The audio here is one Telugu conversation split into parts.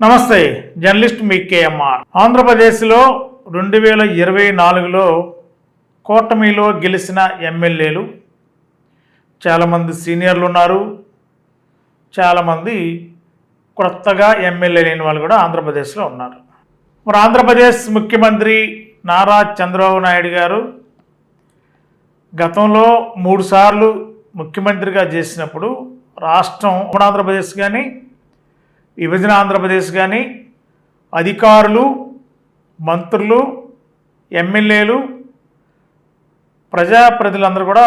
నమస్తే జర్నలిస్ట్ మీ కేఎంఆర్. ఆంధ్రప్రదేశ్లో రెండు వేల ఇరవై నాలుగులో కూటమిలో గెలిచిన ఎమ్మెల్యేలు. చాలామంది సీనియర్లు ఉన్నారు. చాలామంది కొత్తగా ఎమ్మెల్యే లేని వాళ్ళు కూడా ఆంధ్రప్రదేశ్లో ఉన్నారు. మరి ఆంధ్రప్రదేశ్ ముఖ్యమంత్రి నారా చంద్రబాబు నాయుడు గారు గతంలో మూడుసార్లు ముఖ్యమంత్రిగా చేసినప్పుడు రాష్ట్రం ఆంధ్రప్రదేశ్ కానీ విభజన ఆంధ్రప్రదేశ్ కానీ అధికారులు మంత్రులు ఎమ్మెల్యేలు ప్రజాప్రతినిధులందరూ కూడా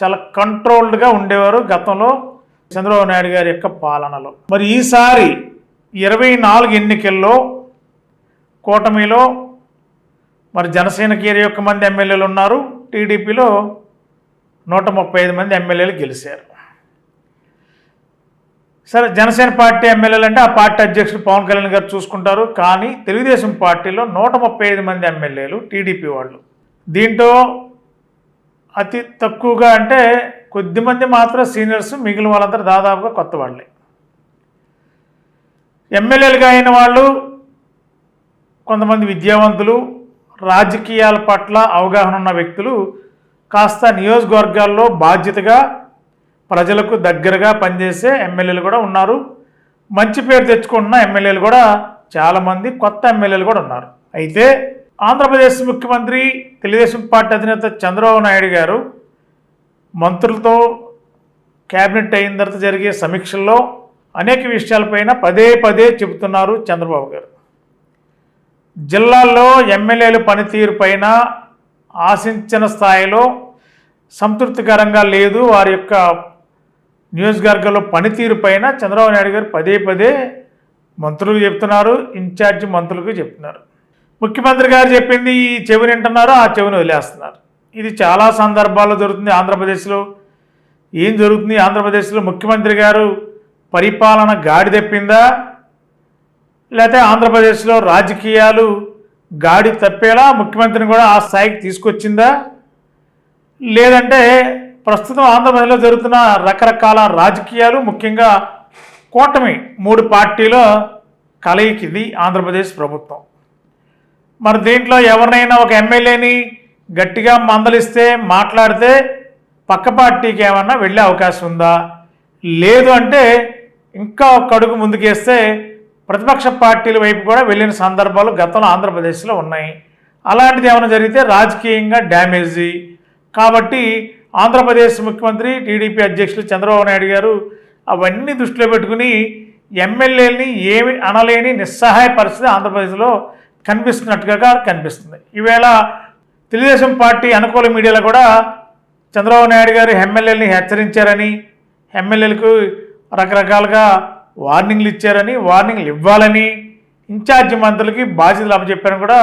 చాలా కంట్రోల్డ్గా ఉండేవారు గతంలో చంద్రబాబు నాయుడు గారి యొక్క పాలనలో. మరి ఈసారి ఇరవై నాలుగు ఎన్నికల్లో కూటమిలో మరి జనసేనకి ఇరవై ఒక్క మంది ఎమ్మెల్యేలు ఉన్నారు. టీడీపీలో నూట ముప్పై ఐదు మంది ఎమ్మెల్యేలు గెలిచారు. సరే జనసేన పార్టీ ఎమ్మెల్యేలు అంటే ఆ పార్టీ అధ్యక్షుడు పవన్ కళ్యాణ్ గారు చూసుకుంటారు. కానీ తెలుగుదేశం పార్టీలో నూట ముప్పై ఐదు మంది ఎమ్మెల్యేలు టీడీపీ వాళ్ళు. దీంట్లో అతి తక్కువగా అంటే కొద్దిమంది మాత్రం సీనియర్స్ మిగిలిన వాళ్ళందరూ దాదాపుగా కొత్త వాళ్ళే. ఎమ్మెల్యేలుగా అయిన వాళ్ళు కొంతమంది విద్యావంతులు రాజకీయాల పట్ల అవగాహన ఉన్న వ్యక్తులు కాస్త నియోజకవర్గాల్లో బాధ్యతగా ప్రజలకు దగ్గరగా పనిచేసే ఎమ్మెల్యేలు కూడా ఉన్నారు. మంచి పేరు తెచ్చుకుంటున్న ఎమ్మెల్యేలు కూడా చాలామంది కొత్త ఎమ్మెల్యేలు కూడా ఉన్నారు. అయితే ఆంధ్రప్రదేశ్ ముఖ్యమంత్రి తెలుగుదేశం పార్టీ అధినేత చంద్రబాబు నాయుడు గారు మంత్రులతో క్యాబినెట్ అయిన తర్వాత జరిగే సమీక్షల్లో అనేక విషయాలపైన పదే పదే చెబుతున్నారు చంద్రబాబు గారు. జిల్లాల్లో ఎమ్మెల్యేలు పనితీరు పైన ఆశించిన స్థాయిలో సంతృప్తికరంగా లేదు. వారి యొక్క నియోజకవర్గంలో పనితీరు పైన చంద్రబాబు నాయుడు గారు పదే పదే మంత్రులకు చెప్తున్నారు ఇన్ఛార్జి మంత్రులకు చెప్తున్నారు. ముఖ్యమంత్రి గారు చెప్పింది ఈ చెవిని వింటున్నారు ఆ చెవిని వదిలేస్తున్నారు. ఇది చాలా సందర్భాల్లో జరుగుతుంది ఆంధ్రప్రదేశ్లో. ఏం జరుగుతుంది ఆంధ్రప్రదేశ్లో? ముఖ్యమంత్రి గారు పరిపాలన గాడి తెప్పిందా? లేకపోతే ఆంధ్రప్రదేశ్లో రాజకీయాలు గాడి తప్పేలా ముఖ్యమంత్రిని కూడా ఆ స్థాయికి తీసుకొచ్చిందా? లేదంటే ప్రస్తుతం ఆంధ్రప్రదేశ్లో జరుగుతున్న రకరకాల రాజకీయాలు ముఖ్యంగా కూటమి మూడు పార్టీల కలయిక ఇది ఆంధ్రప్రదేశ్ ప్రభుత్వం. మరి దీంట్లో ఎవరినైనా ఒక ఎమ్మెల్యేని గట్టిగా మందలిస్తే మాట్లాడితే పక్క పార్టీకి ఏమన్నా వెళ్ళే అవకాశం ఉందా? లేదు అంటే ఇంకా ఒక అడుగు ముందుకేస్తే ప్రతిపక్ష పార్టీల వైపు కూడా వెళ్ళిన సందర్భాలు గతంలో ఆంధ్రప్రదేశ్లో ఉన్నాయి. అలాంటిది ఏమైనా జరిగితే రాజకీయంగా డ్యామేజీ. కాబట్టి ఆంధ్రప్రదేశ్ ముఖ్యమంత్రి టీడీపీ అధ్యక్షులు చంద్రబాబు నాయుడు గారు అవన్నీ దృష్టిలో పెట్టుకుని ఎమ్మెల్యేలని ఏమి అనలేని నిస్సహాయ పరిస్థితి ఆంధ్రప్రదేశ్లో కనిపిస్తున్నట్టుగా కనిపిస్తుంది. ఈవేళ తెలుగుదేశం పార్టీ అనుకూల మీడియాలో కూడా చంద్రబాబు నాయుడు గారు ఎమ్మెల్యేలని హెచ్చరించారని ఎమ్మెల్యేలకు రకరకాలుగా వార్నింగ్లు ఇచ్చారని వార్నింగ్లు ఇవ్వాలని ఇన్ఛార్జి మంత్రులకి బాధ్యతలు అప్పచెప్పారని కూడా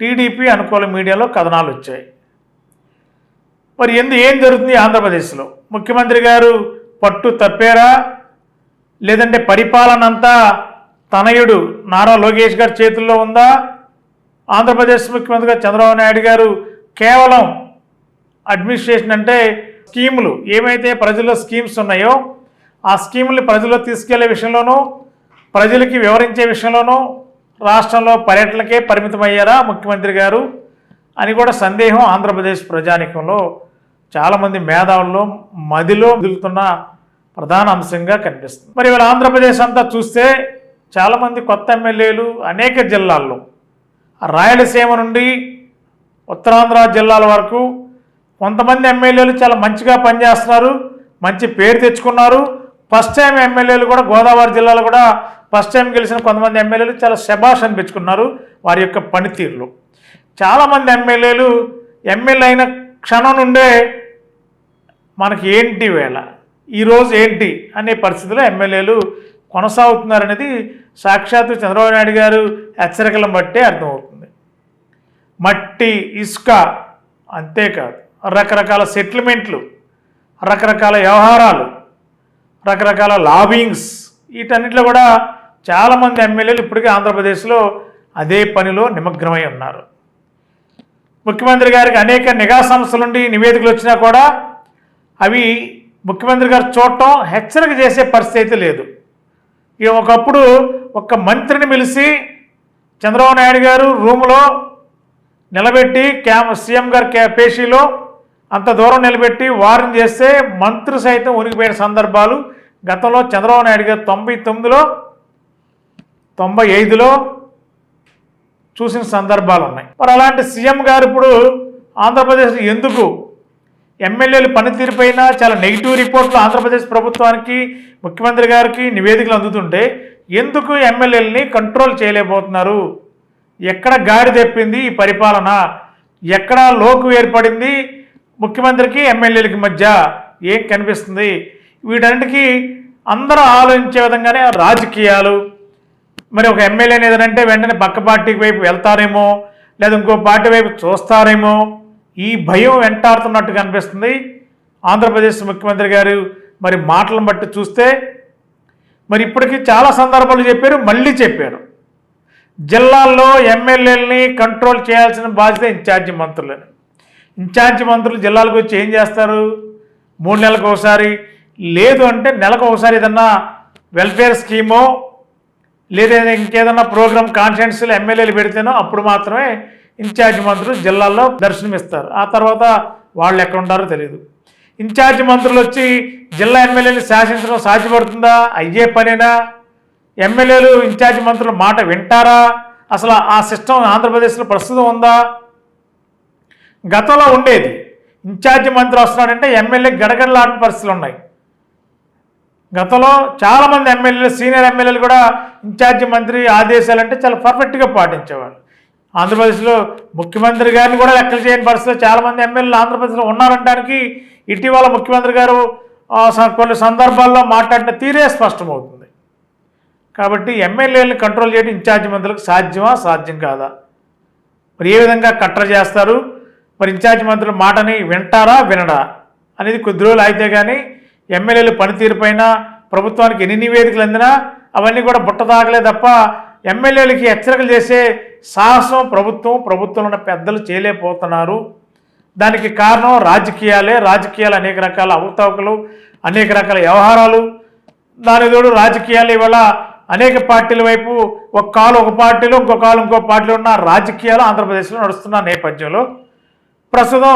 టీడీపీ అనుకూల మీడియాలో కథనాలు వచ్చాయి. మరి ఎందు ఏం జరుగుతుంది ఆంధ్రప్రదేశ్లో? ముఖ్యమంత్రి గారు పట్టు తప్పారా? లేదంటే పరిపాలన అంతా తనయుడు నారా లోకేష్ గారి చేతుల్లో ఉందా? ఆంధ్రప్రదేశ్ ముఖ్యమంత్రిగా చంద్రబాబు నాయుడు గారు కేవలం అడ్మినిస్ట్రేషన్ అంటే స్కీములు. ఏమైతే ప్రజల్లో స్కీమ్స్ ఉన్నాయో ఆ స్కీముల్ని ప్రజల్లో తీసుకెళ్ళే విషయంలోనూ ప్రజలకి వివరించే విషయంలోనూ రాష్ట్రంలో పర్యటనకే పరిమితమయ్యారా ముఖ్యమంత్రి గారు? అని కూడా సందేహం ఆంధ్రప్రదేశ్ ప్రజానికంలో చాలామంది మేధావుల్లో మదిలో మిగులుతున్న ప్రధాన అంశంగా కనిపిస్తుంది. మరి ఇవాళ ఆంధ్రప్రదేశ్ అంతా చూస్తే చాలామంది కొత్త ఎమ్మెల్యేలు అనేక జిల్లాల్లో. రాయలసీమ నుండి ఉత్తరాంధ్ర జిల్లాల వరకు కొంతమంది ఎమ్మెల్యేలు చాలా మంచిగా పనిచేస్తున్నారు మంచి పేరు తెచ్చుకున్నారు. ఫస్ట్ టైం ఎమ్మెల్యేలు కూడా గోదావరి జిల్లాలో కూడా ఫస్ట్ టైం గెలిచిన కొంతమంది ఎమ్మెల్యేలు చాలా శబాష్ అనిపించుకున్నారు వారి యొక్క పనితీరులో. చాలామంది ఎమ్మెల్యేలు ఎమ్మెల్యే అయిన క్షణం నుండే మనకి ఏంటి వేళ ఈరోజు ఏంటి? అనే పరిస్థితిలో ఎమ్మెల్యేలు కొనసాగుతున్నారనేది సాక్షాత్తు చంద్రబాబు నాయుడు గారు హెచ్చరికలను బట్టే అర్థమవుతుంది. మట్టి ఇసుక అంతేకాదు. రకరకాల సెటిల్మెంట్లు రకరకాల వ్యవహారాలు రకరకాల లాబింగ్స్ వీటన్నిటిలో కూడా చాలామంది ఎమ్మెల్యేలు ఇప్పటికే ఆంధ్రప్రదేశ్లో అదే పనిలో నిమగ్నమై ఉన్నారు. ముఖ్యమంత్రి గారికి అనేక నిఘా సంస్థల నుండి నివేదికలు వచ్చినా కూడా అవి ముఖ్యమంత్రి గారు చూడటం హెచ్చరిక చేసే పరిస్థితి అయితే లేదు. ఇక ఒకప్పుడు ఒక్క మంత్రిని పిలిచి చంద్రబాబు నాయుడు గారు రూమ్లో నిలబెట్టి క్యామ్ సీఎం గారి క్యా పేషీలో అంత దూరం నిలబెట్టి వారం చేస్తే మంత్రి సైతం ఉనికిపోయిన సందర్భాలు గతంలో చంద్రబాబు నాయుడు గారు తొంభై తొమ్మిదిలో తొంభై ఐదులో చూసిన సందర్భాలు ఉన్నాయి. మరి అలాంటి సీఎం గారు ఇప్పుడు ఆంధ్రప్రదేశ్ ఎందుకు ఎమ్మెల్యేలు పనితీరుపైన చాలా నెగిటివ్ రిపోర్ట్లు ఆంధ్రప్రదేశ్ ప్రభుత్వానికి ముఖ్యమంత్రి గారికి నివేదికలు అందుతుంటే ఎందుకు ఎమ్మెల్యేలని కంట్రోల్ చేయలేకపోతున్నారు? ఎక్కడ గాడి తెప్పింది ఈ పరిపాలన? ఎక్కడ లోకు ఏర్పడింది ముఖ్యమంత్రికి ఎమ్మెల్యేలకి మధ్య? ఏం కనిపిస్తుంది? వీటన్నిటికీ అందరూ ఆలోచించే విధంగానే రాజకీయాలు. మరి ఒక ఎమ్మెల్యేని ఏదంటే వెంటనే పక్క పార్టీకి వైపు వెళ్తారేమో లేదా ఇంకో పార్టీ వైపు చూస్తారేమో ఈ భయం వెంటాడుతున్నట్టు కనిపిస్తుంది. ఆంధ్రప్రదేశ్ ముఖ్యమంత్రి గారు మరి మాటలను బట్టి చూస్తే మరి ఇప్పటికీ చాలా సందర్భాలు చెప్పారు మళ్ళీ చెప్పారు. జిల్లాల్లో ఎమ్మెల్యేలని కంట్రోల్ చేయాల్సిన బాధ్యత ఇన్ఛార్జి మంత్రులని. ఇన్ఛార్జి మంత్రులు జిల్లాలకు వచ్చి ఏం చేస్తారు? మూడు నెలలకు ఒకసారి లేదు అంటే నెలకు ఒకసారి ఏదన్నా వెల్ఫేర్ స్కీమో లేదా ఇంకేదన్నా ప్రోగ్రామ్ కాన్ఫరెన్స్లో ఎమ్మెల్యేలు పెడితేనో అప్పుడు మాత్రమే ఇన్ఛార్జ్ మంత్రులు జిల్లాల్లో దర్శనమిస్తారు. ఆ తర్వాత వాళ్ళు ఎక్కడ ఉంటారో తెలియదు. ఇన్ఛార్జ్ మంత్రులు వచ్చి జిల్లా ఎమ్మెల్యేలు శాసించడం సాధ్యపడుతుందా? అయ్యే పనేనా? ఎమ్మెల్యేలు ఇన్ఛార్జ్ మంత్రుల మాట వింటారా? అసలు ఆ సిస్టమ్ ఆంధ్రప్రదేశ్లో ప్రస్తుతం ఉందా? గతంలో ఉండేది. ఇన్ఛార్జ్ మంత్రి వస్తున్నాడంటే ఎమ్మెల్యే గడగడలాడిన పరిస్థితులు ఉన్నాయి. గతంలో చాలామంది ఎమ్మెల్యేలు సీనియర్ ఎమ్మెల్యేలు కూడా ఇన్ఛార్జ్ మంత్రి ఆదేశాలు అంటే చాలా పర్ఫెక్ట్గా పాటించేవాళ్ళు. ఆంధ్రప్రదేశ్లో ముఖ్యమంత్రి గారిని కూడా లెక్కలు చేయని పరిస్థితిలో చాలామంది ఎమ్మెల్యేలు ఆంధ్రప్రదేశ్లో ఉన్నారంటానికి ఇటీవల ముఖ్యమంత్రి గారు స- కొన్ని సందర్భాల్లో మాట్లాడిన తీరే స్పష్టమవుతుంది. కాబట్టి ఎమ్మెల్యేలను కంట్రోల్ చేయడం ఇన్ఛార్జి మంత్రులకు సాధ్యమా సాధ్యం కాదా? మరి ఏ విధంగా కట్ర చేస్తారు? మరి ఇన్ఛార్జి మంత్రుల మాటని వింటారా వినడా? అనేది కొద్ది రోజులు అయితే కానీ ఎమ్మెల్యేలు పనితీరుపైన ప్రభుత్వానికి ఎన్ని నివేదికలు అందినా అవన్నీ కూడా బుట్ట తాగలే తప్ప ఎమ్మెల్యేలకి హెచ్చరికలు చేసే సాహసం ప్రభుత్వం ప్రభుత్వంలో ఉన్న పెద్దలు చేయలేకపోతున్నారు. దానికి కారణం రాజకీయాలే. రాజకీయాలు అనేక రకాల అవకతవకలు అనేక రకాల వ్యవహారాలు. దాని తోడు రాజకీయాలు ఇవాళ అనేక పార్టీల వైపు ఒక కాలు ఒక పార్టీలో ఇంకో కాలు ఇంకో పార్టీలో ఉన్న రాజకీయాలు ఆంధ్రప్రదేశ్లో నడుస్తున్న నేపథ్యంలో. ప్రస్తుతం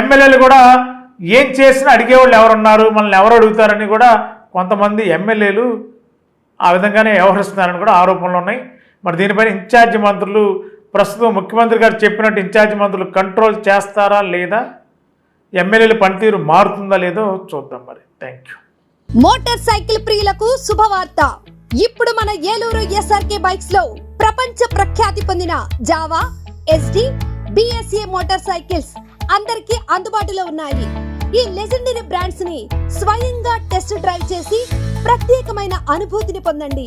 ఎమ్మెల్యేలు కూడా ఏం చేసినా అడిగేవాళ్ళు ఎవరున్నారు? మనల్ని ఎవరు అడుగుతారని కూడా కొంతమంది ఎమ్మెల్యేలు ఆ విధంగానే వ్యవహరిస్తున్నారని కూడా ఆరోపణలు ఉన్నాయి. మరి దీనిపైన ఇన్ఛార్జ్ మంత్రులు ప్రస్తుతం ముఖ్యమంత్రి గారు చెప్పినట్టు ఇన్ఛార్జ్ మంత్రులు కంట్రోల్ చేస్తారా లేదా? ఎమ్మెల్యేల పనితీరు మారుతుందా లేదో చూద్దాం మరి. థ్యాంక్ యూ మోటార్ సైకిల్ ప్రియులకు శుభవార్త. ఇప్పుడు మన ఏలూరు ఎస్ఆర్కే బైక్స్లో ప్రపంచ ప్రఖ్యాతి పొందిన Jawa Yezdi BSA motor cycles అందరికీ అందుబాటులో ఉన్నాయి. ఈ లెజెండరీ బ్రాండ్స్ని స్వయంగా టెస్ట్ డ్రైవ్ చేసి ప్రత్యేకమైన అనుభూతిని పొందండి.